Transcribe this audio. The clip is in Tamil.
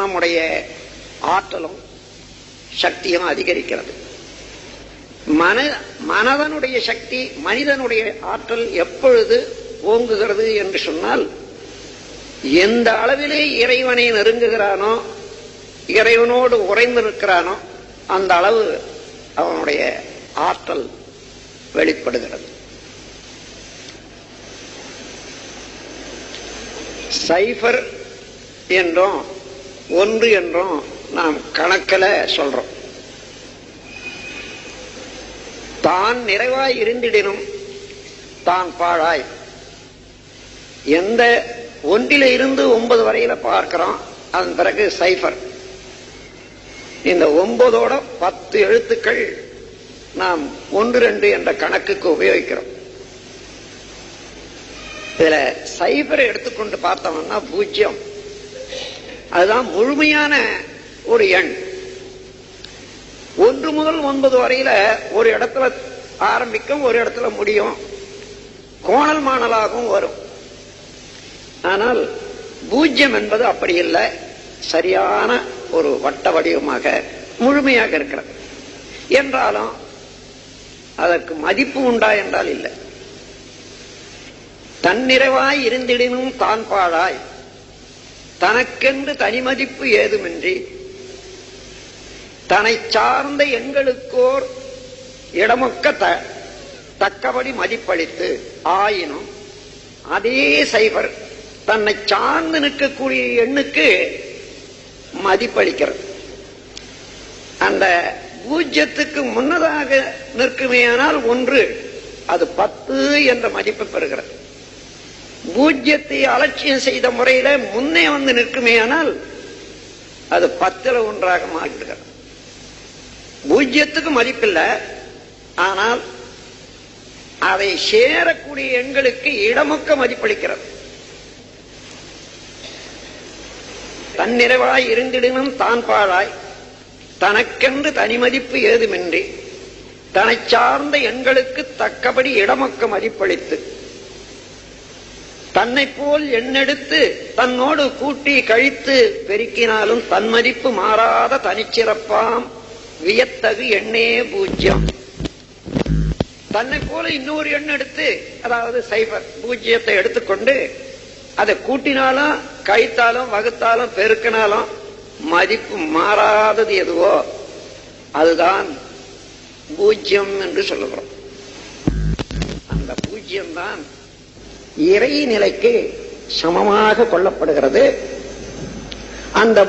நம்முடைய ஆற்றலும் சக்தியும் அதிகரிக்கிறது. மன மனதனுடைய சக்தி மனிதனுடைய ஆற்றல் எப்பொழுது ஓங்குகிறது என்று சொன்னால் எந்த அளவிலே இறைவனை நெருங்குகிறானோ இறைவனோடு உறைந்து நிற்கிறானோ அந்த அளவு அவனுடைய ஆற்றல் வெளிப்படுகிறது. சைபர் என்றும் ஒன்று என்றும் நாம் கணக்கில் சொல்றோம். தான் நிறைவாய் இருந்திடனும் தான் பாழாய். எந்த ஒன்றில இருந்து ஒன்பது வரையில பார்க்கிறோம் அதன் பிறகு சைபர் இந்த ஒன்பதோட பத்து எழுத்துக்கள் நாம் ஒன்று ரெண்டு என்ற கணக்குக்கு உபயோகிக்கிறோம். இதுல சைபரை எடுத்துக்கொண்டு பார்த்தோம்னா பூஜ்ஜியம் அதுதான் முழுமையான ஒரு எண். ஒன்று முதல் ஒன்பது வரையில ஒரு இடத்துல ஆரம்பிக்கும் ஒரு இடத்துல முடியும். கோணல் மாணலாகவும் வரும். ஆனால் பூஜ்யம் என்பது அப்படி இல்லை. சரியான ஒரு வட்ட வடிவமாக முழுமையாக இருக்கிறது. என்றாலும் அதற்கு மதிப்பு உண்டா என்றால் இல்லை. தன்னிறைவாய் இருந்திடினும் தான் பாழாய். தனக்கென்று தனிமதிப்பு ஏதுமின்றி தன்னை சார்ந்த எண்களுக்கோர் இடமொக்க தக்கபடி மதிப்பளித்து ஆயினும் அதே சைபர் தன்னை சார்ந்து நிற்கக்கூடிய எண்ணுக்கு மதிப்பளிக்கிறது. அந்த பூஜ்யத்துக்கு முன்னதாக நிற்குமேயானால் ஒன்று அது பத்து என்ற மதிப்பு பெறுகிறது. பூஜ்யத்தை அலட்சியம் செய்த முறையில முன்னே வந்து நிற்குமே ஆனால் அது பத்துல ஒன்றாக மாறிவிடுகிறது. பூஜ்யத்துக்கு மதிப்பில்லை ஆனால் அதை சேரக்கூடிய எண்களுக்கு இடமொக்க மதிப்பளிக்கிறது. தன்னிறைவாய் இருந்திடனும் தான் பாழாய் தனக்கென்று தனிமதிப்பு ஏதுமின்றி தன்னை சார்ந்த எண்களுக்கு தக்கபடி இடமொக்க மதிப்பளித்து தன்னை போல் எண்ணெடுத்து தன்னோடு கூட்டி கழித்து பெருக்கினாலும் தன் மதிப்பு மாறாத தனிச்சிறப்பாம். வியத்தகு எண்ணே பூஜ்யம். தன்னை போல இன்னொரு எண் எடுத்து அதாவது சைபர் பூஜ்ஜியத்தை எடுத்துக்கொண்டு அதை கூட்டினாலும் கழித்தாலும் வகுத்தாலும் பெருக்கினாலும் மதிப்பு மாறாதது எதுவோ அதுதான் பூஜ்யம் என்று சொல்லுகிறோம். அந்த பூஜ்யம் தான் இறை நிலைக்கு சமமாக கொள்ளப்படுகிறது. அந்த